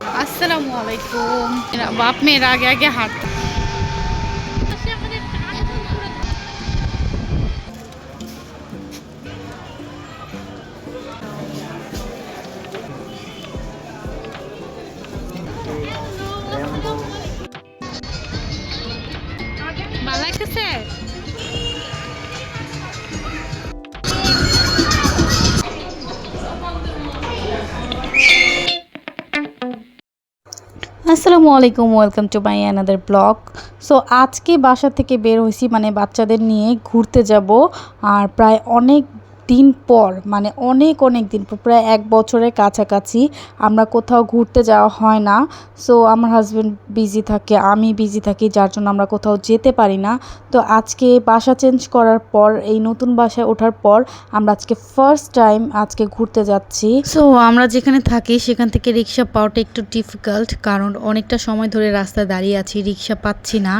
আসসালামু আলাইকুম। বাপ মেয়ের আগে আগে হাঁট আসসালামু আলাইকুম welcome to my another blog so আজকে বাসা থেকে বের হয়েছি মানে বাচ্চাদের নিয়ে ঘুরতে যাব। আর প্রায় অনেক দিন পর মানে অনেক অনেক দিন পর, প্রায় এক বছরের কাছাকাছি আমরা কোথাও ঘুরতে যাওয়া হয় না। সো আমার হাজব্যান্ড বিজি থাকে, আমি বিজি থাকি, যার জন্য আমরা কোথাও যেতে পারি না। তো আজকে বাসা চেঞ্জ করার পর, এই নতুন বাসায় ওঠার পর, আমরা আজকে ফার্স্ট টাইম আজকে ঘুরতে যাচ্ছি। সো আমরা যেখানে থাকি, সেখান থেকে রিক্সা পাওয়াটা একটু ডিফিকাল্ট কারণ অনেকটা সময় ধরে রাস্তায় দাঁড়িয়ে আছি রিক্সা পাচ্ছি না।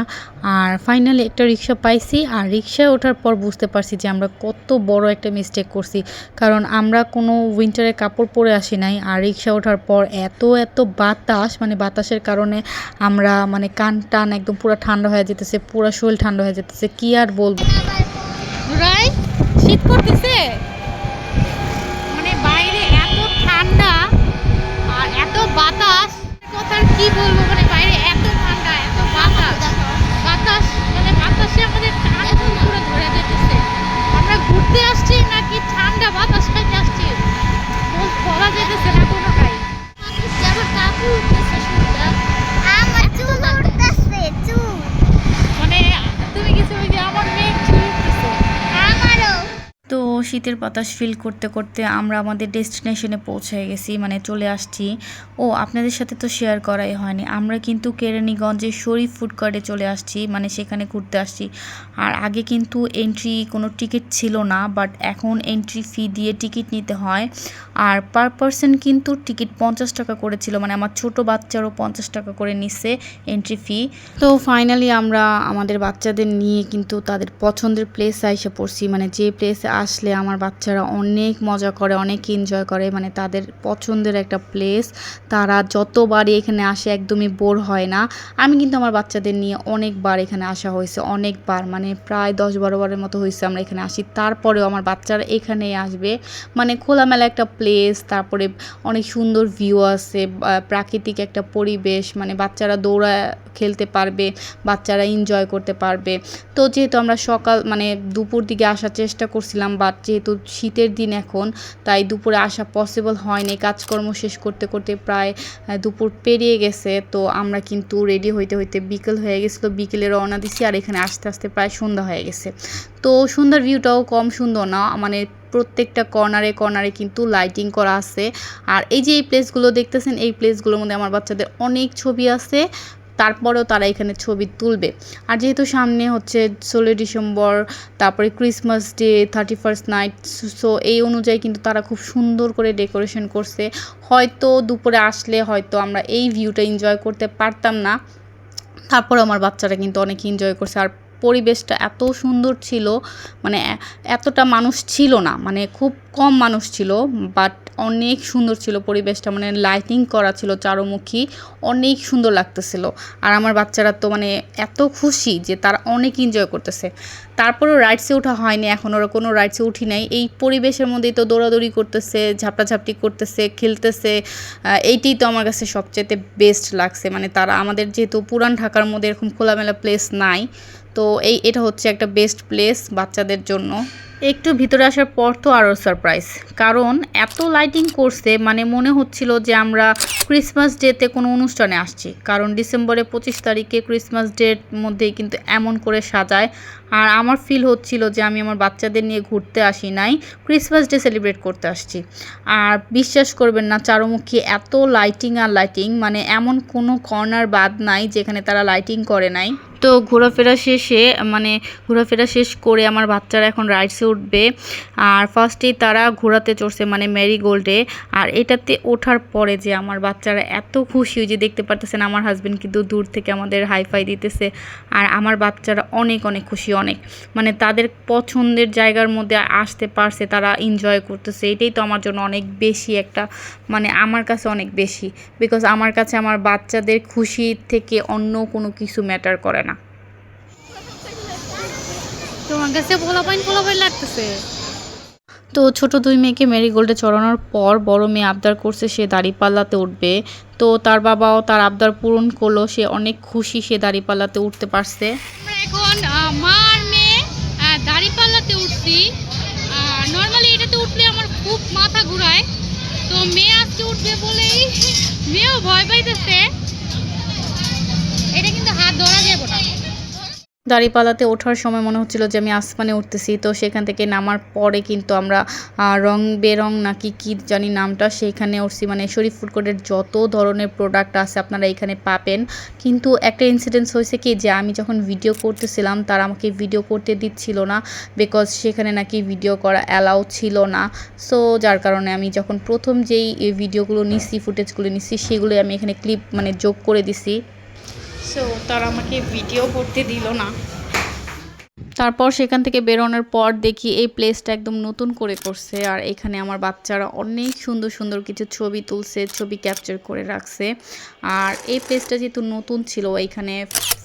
আর ফাইনালি একটা রিক্সা পাইছি, আর রিক্সায় ওঠার পর বুঝতে পারছি যে আমরা কত বড় একটা মিস্টেক করছি। কারণ আমরা কোনো উইন্টারে কাপড় পরে আসি নাই, আর রিক্সা ওঠার পর এত এত বাতাস মানে বাতাসের কারণে আমরা মানে কান টান একদম পুরো ঠান্ডা হয়ে যেতেছে, পুরো শরীর ঠান্ডা হয়ে যেতেছে, কি আর বলব? শীত করতেছে শীতের বাতাস ফিল করতে করতে আমরা আমাদের ডেস্টিনেশনে পৌঁছে গেছি মানে চলে আসছি। ও, আপনাদের সাথে তো শেয়ার করাই হয়নি। আমরা কিন্তু কেরানীগঞ্জে শরীফ ফুড কোর্টে চলে আসছি মানে সেখানে ঘুরতে আসছি। আর আগে কিন্তু এন্ট্রি কোনো টিকিট ছিল না বাট এখন এন্ট্রি ফি দিয়ে টিকিট নিতে হয়। আর পার পার্সন কিন্তু টিকিট পঞ্চাশ টাকা করেছিল মানে আমার ছোট বাচ্চারও পঞ্চাশ টাকা করে নিচ্ছে এন্ট্রি ফি তো ফাইনালি আমরা আমাদের বাচ্চাদের নিয়ে কিন্তু তাদের পছন্দের প্লেসে এসে পড়ছি মানে যে প্লেসে আসলে আমার বাচ্চারা অনেক মজা করে, অনেক এনজয় করে। মানে তাদের পছন্দের একটা প্লেস তারা যতবারই এখানে আসে একদমই বোর হয় না। আমি কিন্তু আমার বাচ্চাদের নিয়ে অনেকবার এখানে আসা হয়েছে, অনেকবার। মানে প্রায় দশ বারো বারের মতো হয়েছে আমরা এখানে আসি। তারপরেও আমার বাচ্চারা এখানে আসবে। মানে খোলামেলা একটা প্লেস তারপরে অনেক সুন্দর ভিউ আছে প্রাকৃতিক একটা পরিবেশ। মানে বাচ্চারা দৌড়া খেলতে পারবে, বাচ্চারা এনজয় করতে পারবে। তো যেহেতু আমরা সকাল মানে দুপুর দিকে আসার চেষ্টা করছিলাম বাট যেহেতু শীতের দিন এখন, তাই দুপুরে আসা পসিবল হয়নি। কাজকর্ম শেষ করতে করতে প্রায় দুপুর পেরিয়ে গেছে। তো আমরা কিন্তু রেডি হইতে হইতে বিকেল হয়ে গেছিল। বিকেলে রওনা দিছি আর এখানে আস্তে আস্তে প্রায় সন্ধ্যা হয়ে গেছে। তো সন্ধ্যার ভিউটাও কম সুন্দর না মানে প্রত্যেকটা কর্নারে কর্নারে কিন্তু লাইটিং করা আছে। আর এই যে এই প্লেসগুলো দেখতেছেন, এই প্লেসগুলোর মধ্যে আমার বাচ্চাদের অনেক ছবি আছে। তারপরেও তারা এখানে ছবি তুলবে। আর যেহেতু সামনে হচ্ছে ষোলোই ডিসেম্বর, তারপরে Christmas day thirty first night so এই অনুযায়ী কিন্তু তারা খুব সুন্দর করে ডেকোরেশন করছে। হয়তো দুপুরে আসলে হয়তো আমরা এই ভিউটা এনজয় করতে পারতাম না। তারপরে আমার বাচ্চারা কিন্তু অনেক এনজয় করছে। আর পরিবেশটা এত সুন্দর ছিল মানে এতটা মানুষ ছিল না মানে খুব কম মানুষ ছিল বাট অনেক সুন্দর ছিল পরিবেশটা মানে লাইটিং করা ছিল চারমুখী, অনেক সুন্দর লাগতেছিল। আর আমার বাচ্চারা তো মানে এত খুশি যে তারা অনেক এনজয় করতেছে। তারপরেও রাইডসে ওঠা হয়নি, এখন ওরা কোনো রাইডসে উঠি নাই। এই পরিবেশের মধ্যেই তো দৌড়াদৌড়ি করতেছে, ঝাপটাঝাপটি করতেছে, খেলতেছে এইটাই তো আমার কাছে সবচেয়ে বেস্ট লাগছে। মানে তারা আমাদের যেহেতু পুরান ঢাকার মধ্যে এরকম খোলামেলা প্লেস নাই, তো এই, এটা হচ্ছে একটা বেস্ট প্লেস বাচ্চাদের জন্য। একটু ভিতরে আসার পর তো আরও সারপ্রাইজ কারণ এত লাইটিং করছে মানে মনে হচ্ছিল যে আমরা ক্রিসমাস ডেতে কোনো অনুষ্ঠানে আসছি। কারণ ডিসেম্বরে পঁচিশ তারিখে ক্রিসমাস ডের মধ্যেই কিন্তু এমন করে সাজায়। আর আমার ফিল হচ্ছিল যে আমি আমার বাচ্চাদের নিয়ে ঘুরতে আসি নাই ক্রিসমাস ডে সেলিব্রেট করতে আসছি। আর বিশ্বাস করবেন না, চারমুখী এত লাইটিং আর লাইটিং মানে এমন কোনো কর্নার বাদ নাই যেখানে তারা লাইটিং করে নাই। তো ঘোরাফেরা শেষে মানে ঘোরাফেরা শেষ করে আমার বাচ্চারা এখন রাইডসে উঠবে। আর ফার্স্টেই তারা ঘোরাতে চড়ছে মানে ম্যারিগোল্ডে আর এটাতে ওঠার পরে যে আমার বাচ্চারা এত খুশি যে দেখতে পারতেছেন আমার হাজবেন্ড কিন্তু দূর থেকে আমাদের হাইফাই দিতেছে। আর আমার বাচ্চারা অনেক অনেক খুশি, অনেক। মানে তাদের পছন্দের জায়গার মধ্যে আসতে পারছে, তারা এনজয় করতেছে। এটাই তো আমার জন্য অনেক বেশি একটা মানে আমার কাছে অনেক বেশি। বিকজ আমার কাছে আমার বাচ্চাদের খুশি থেকে অন্য কোনো কিছু ম্যাটার করে না। তোমার কাছে পোলাপাইন পোলাপাইন লাগতেছে। তো ছোট দুই মেয়েকে মেরিগোল্ডে চড়ানোর পর বড় মেয়ে আবদার করছে সে দাড়িপাল্লাতে উঠবে। তো তার বাবাও তার আবদার পূরণ করল, সে অনেক খুশি সে দাড়িপাল্লাতে উঠতে পারছে। এখন আর মেয়ে দাঁড়িপাল্লাতে উঠছি। নর্মালি এটাতে উঠলে আমার খুব মাথা ঘুরায়। তো মেয়ে আজকে উঠবে বলেই মেয়েও ভয় পাইতেছে। দাড়িপাল্লাতে ওঠার সময় মনে হচ্ছিল যে আমি আসমানে উঠতেছি। তো সেখান থেকে নামার পরে কিন্তু আমরা রং বেরং নাকি কি জানি নামটা সেইখানে উঠছি। মানে শরীফ ফুড কোর্টের যত ধরনের প্রোডাক্ট আছে আপনারা এখানে পাবেন। কিন্তু একটা ইনসিডেন্স হয়েছে কি যে আমি যখন ভিডিও করতেছিলাম, তারা আমাকে ভিডিও করতে দিচ্ছিল না বিকজ সেখানে নাকি ভিডিও করা অ্যালাউ ছিল না। সো যার কারণে আমি যখন প্রথম যেই ভিডিওগুলো নিচ্ছি ফুটেজগুলো নিচ্ছি সেগুলো আমি এখানে ক্লিপ মানে যোগ করে দিছি। সো তারা আমাকে ভিডিও করতে দিল না। তারপর সেখান থেকে বেরোনোর পর দেখি এই প্লেসটা একদম নতুন করে করছে আর এখানে আমার বাচ্চারা অনেক সুন্দর সুন্দর কিছু ছবি তুলছে, ছবি ক্যাপচার করে রাখছে। আর এই প্লেসটা যেহেতু নতুন ছিল, এখানে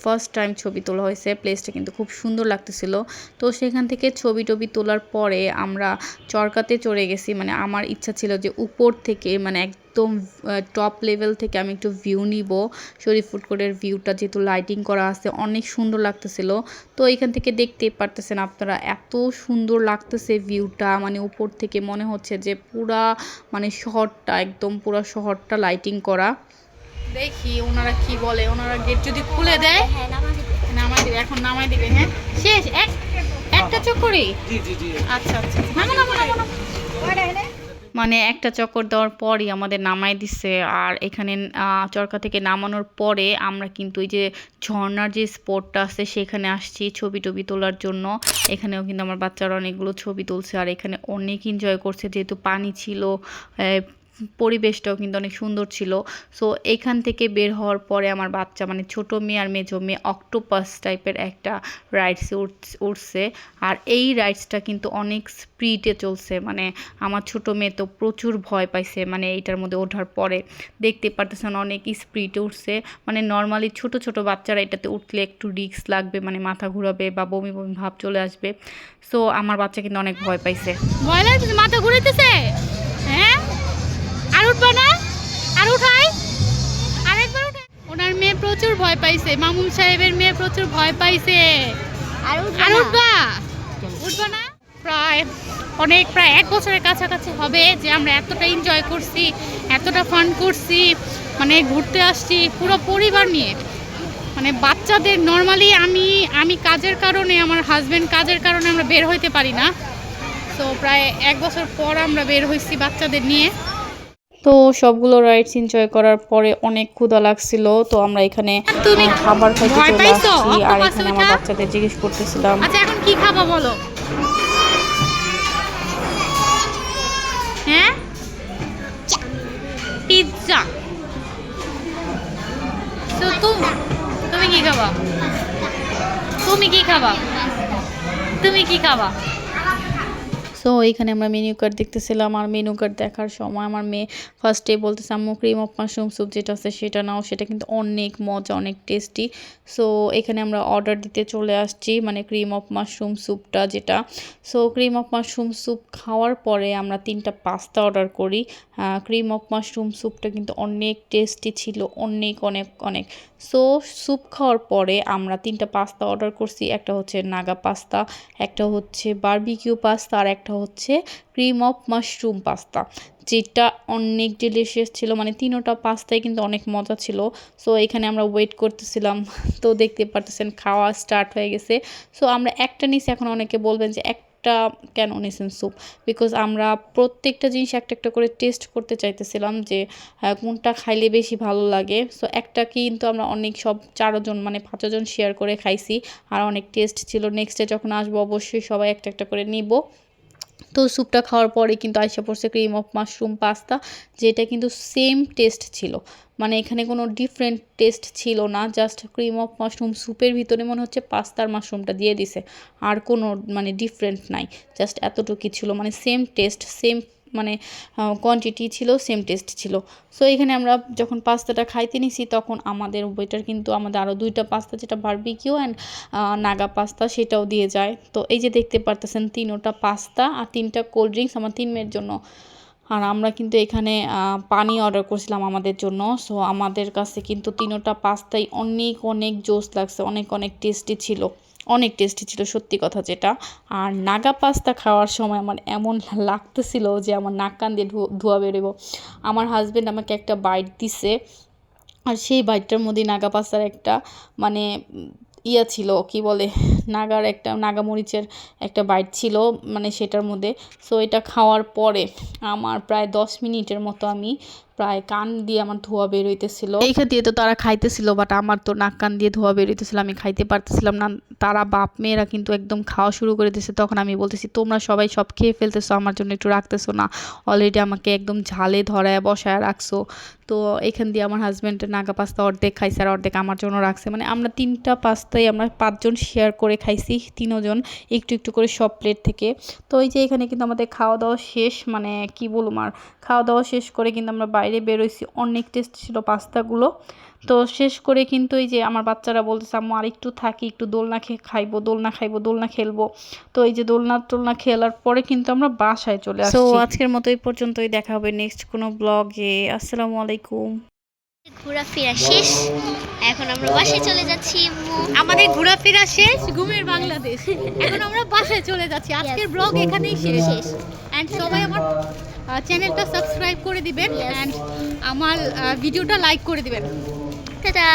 ফার্স্ট টাইম ছবি তোলা হয়েছে প্লেসটা কিন্তু খুব সুন্দর লাগতেছিল। তো সেখান থেকে ছবি টবি তোলার পরে আমরা চরকাতে চড়ে গেছি। মানে আমার ইচ্ছা ছিল যে উপর থেকে মানে একদম টপ লেভেল থেকে আমি একটু ভিউ নিব। শরীফ ফুড কোর্টের ভিউটা যেহেতু লাইটিং করা আছে, অনেক সুন্দর লাগতেছিল। তো এখান থেকে দেখতেই পারতেছেন আপনারা, এত সুন্দর লাগতেছে ভিউটা মানে উপর থেকে মনে হচ্ছে যে পুরা মানে শহরটা, একদম পুরা শহরটা লাইটিং করা। দেখি ওনারা কি বলে ওনারা গেট যদি খুলে দেয় হ্যাঁ দিবে। নামাই দিবে এখন নামাই দিবে হ্যাঁ? শেষ এক একটা চক্করই আচ্ছা আচ্ছা। নামো নামো নামো। মানে একটা চক্কর দেওয়ার পরই আমাদের নামাই দিছে আর এখানে চরকা থেকে নামানোর পরে আমরা কিন্তু এই যে ঝর্ণার যে স্পটটা আছে সেখানে আসছি ছবি টবি তোলার জন্য। এখানেও কিন্তু আমার বাচ্চারা অনেকগুলো ছবি তুলছে আর এখানে অনেক এনজয় করছে যেহেতু পানি ছিল পরিবেশটাও কিন্তু অনেক সুন্দর ছিল। সো এখান থেকে বের হওয়ার পরে আমার বাচ্চা মানে ছোট মেয়ে আর মেজো মেয়ে অক্টোপাস টাইপের একটা রাইডসে উঠছে আর এই রাইডসটা কিন্তু অনেক স্পিডে চলছে। মানে আমার ছোট মেয়ে তো প্রচুর ভয় পাইছে মানে এইটার মধ্যে ওঠার পরে। দেখতে পারতেছেন অনেক স্পিডে উঠছে মানে নর্মালি ছোট ছোট বাচ্চারা এটাতে উঠলে একটু রিস্ক লাগবে মানে মাথা ঘুরাবে বা বমি বমি ভাব চলে আসবে। সো আমার বাচ্চা কিন্তু অনেক ভয় পাইছে। ভয় লাগতেছে, মাথা ঘুরাইতেছে? উঠবা না? আর উঠাই। আরেকবার উঠাই। ওনার মেয়ে প্রচুর ভয় পাইছে। মামুন সাহেবের মেয়ে প্রচুর ভয় পাইছে। আর উঠবা উঠবা? না? প্রায় অনেক প্রায় এক বছরের কাছাকাছি হবে যে আমরা এতটা এনজয় করছি এতটা ফান করছি মানে ঘুরতে আসছি পুরো পরিবার নিয়ে। মানে বাচ্চাদের নর্মালি আমি আমি কাজের কারণে আমার হাজব্যান্ড কাজের কারণে আমরা বের হইতে পারি না। তো প্রায় এক বছর পর আমরা বের হয়েছি বাচ্চাদের নিয়ে। তো সবগুলো রাইডস এনজয় করার পরে অনেক ক্ষুধা লাগছিল তো আমরা এখানে খাবার খাইতে চলে আসছি। আর এখানে আমার বাচ্চাদের জিজ্ঞেস করতেছিলাম। আচ্ছা এখন কি খাবা বলো? হ্যাঁ? পিৎজা। তো তুমি তুমি কি খাবা? তুমি কি খাবা? তুমি কি খাবা? সো এখানে আমরা মেনু কার্ড দেখতেছিলাম, আর মেনু কার্ড দেখার সময় আমার মেয়ে ফার্স্টে বলতেছে, আম্মু ক্রিম অফ মাশরুম স্যুপ যেটা আছে সেটা নাও, সেটা কিন্তু অনেক মজা, অনেক টেস্টি সো এখানে আমরা অর্ডার দিতে চলে আসছি মানে ক্রিম অফ মাশরুম স্যুপটা যেটা। So cream of mushroom soup খাওয়ার পরে আমরা তিনটা পাস্তা অর্ডার করি। ক্রিম অফ মাশরুম স্যুপটা কিন্তু অনেক টেস্টি ছিল, অনেক অনেক অনেক। সো স্যুপ খাওয়ার পরে আমরা তিনটা পাস্তা অর্ডার করছি, একটা হচ্ছে নাগা পাস্তা একটা হচ্ছে বারবিকিউ পাস্তা আর একটা হচ্ছে ক্রিম অফ মাশরুম পাস্তা যেটা অনেক ডিলিশিয়াস ছিল মানে তিনোটা পাস্তাই কিন্তু অনেক মজা ছিল। সো এখানে আমরা ওয়েট করতেছিলাম, তো দেখতে পারতেছেন খাওয়া স্টার্ট হয়ে গেছে। সো আমরা একটা নিচে এখন অনেকে বলবেন যে একটা কেন নিয়েছেন স্যুপ বিকজ আমরা প্রত্যেকটা জিনিস একটা একটা করে টেস্ট করতে চাইতেছিলাম যে কোনটা খাইলে বেশি ভালো লাগে। সো একটা কিন্তু আমরা অনেক সব চারজন মানে পাঁচজন শেয়ার করে খাইছি, আর অনেক টেস্ট ছিল। নেক্সটে যখন আসব, অবশ্যই সবাই একটা একটা করে নিব। তো স্যুপটা খাওয়ার পরে কিন্তু আইসা পড়ছে ক্রিম অফ মাশরুম পাস্তা যেটা কিন্তু সেম টেস্ট ছিল। মানে এখানে কোনো ডিফারেন্ট টেস্ট ছিল না জাস্ট ক্রিম অফ মাশরুম স্যুপের ভিতরে মনে হচ্ছে পাস্তার মাশরুমটা দিয়ে দিছে। আর কোনো মানে ডিফারেন্ট নাই জাস্ট এতটুকুই ছিল। মানে সেম টেস্ট সেম মানে কোয়ান্টিটি ছিল সেম টেস্ট ছিল। সো এখানে আমরা যখন পাস্তাটা খাইতে নিছি, তখন আমাদের ওয়েটার কিন্তু আমাদের আরও দুইটা পাস্তা, যেটা বারবিকিউ অ্যান্ড নাগা পাস্তা সেটাও দিয়ে যায়। তো, এই যে দেখতে পারতেছেন, তিনোটা পাস্তা আর তিনটা কোল্ড ড্রিঙ্কস আমার তিন মেয়ের জন্য। আর আমরা কিন্তু এখানে পানি অর্ডার করছিলাম আমাদের জন্য। সো আমাদের কাছে কিন্তু তিনোটা পাস্তাই অনেক অনেক জোস লাগছে। অনেক অনেক টেস্টি ছিল। অনেক টেস্টি ছিল, সত্যি কথা যেটা। আর নাগা পাস্তা খাওয়ার সময় আমার এমন লাগতেছিল যে আমার নাক কান দিয়ে ধোয়া বেরোবো আমার হাজব্যান্ড আমাকে একটা বাইট দিছে। আর সেই বাইটটার মধ্যে নাগা পাস্তার একটা মানে ইয়া ছিল, কি বলে, নাগার একটা, নাগামরিচের একটা বাইট ছিল মানে সেটার মধ্যে। সো এটা খাওয়ার পরে, আমার প্রায় দশ মিনিটের মতো আমি প্রায় কান দিয়ে আমার ধোয়া বের হইতেছিল। দিয়ে তো তারা খাইতেছিল বাট আমার তো নাক কান দিয়ে ধোয়া বের হইতেছিল, আমি খাইতে পারতেছিলাম না। তারা বাপ মেয়েরা কিন্তু একদম খাওয়া শুরু করে দিয়েছে তখন আমি বলতেছি, তোমরা সবাই সব খেয়ে ফেলতেছো, আমার জন্য একটু রাখতেছো না। অলরেডি আমাকে একদম ঝালে ধরায় বসায় রাখছো। তো এখান দিয়ে আমার হাজব্যান্ডের নাগা পাস্তা অর্ধেক খাইছে আর অর্ধেক আমার জন্য রাখছে। মানে আমরা তিনটা পাস্তাই আমরা পাঁচজন শেয়ার করে খাইছি, তিনজন একটু একটু করে সব প্লেট থেকে। তো এই যে এখানে কিন্তু আমাদের খাওয়া দাওয়া শেষ মানে কি বলুম আর, খাওয়া দাওয়া শেষ করে কিন্তু আমরা বাইরে বেরোইছি অনেক টেস্ট ছিল পাস্তাগুলো। তো শেষ করে কিন্তু এই যে আমার বাচ্চারা বলতেছে আম্মু আর একটু থাকি একটু দোলনা খেয়ে খাইবো দোলনা খাইবো দোলনা খেলব। তো এই যে দোলনা টোলনা খেলার পরে কিন্তু আমরা বাসায় চলে আসছি। তো আজকের মতো এই পর্যন্তই দেখা হবে নেক্সট কোনো ব্লগে আসসালামু আলাইকুম। ঘোরাফেরা শেষ। এখন আমরা বাসায় চলে যাচ্ছি। আমাদের ঘোরাফেরা শেষ ঘুমের বাংলাদেশ। এখন আমরা বাসায় চলে যাচ্ছি। আজকের ব্লগ এখানেই শেষ। শেষ সবাই আমার চ্যানেলটা সাবস্ক্রাইব করে দিবেন অ্যান্ড আমার ভিডিওটা লাইক করে দিবেন। টাটা!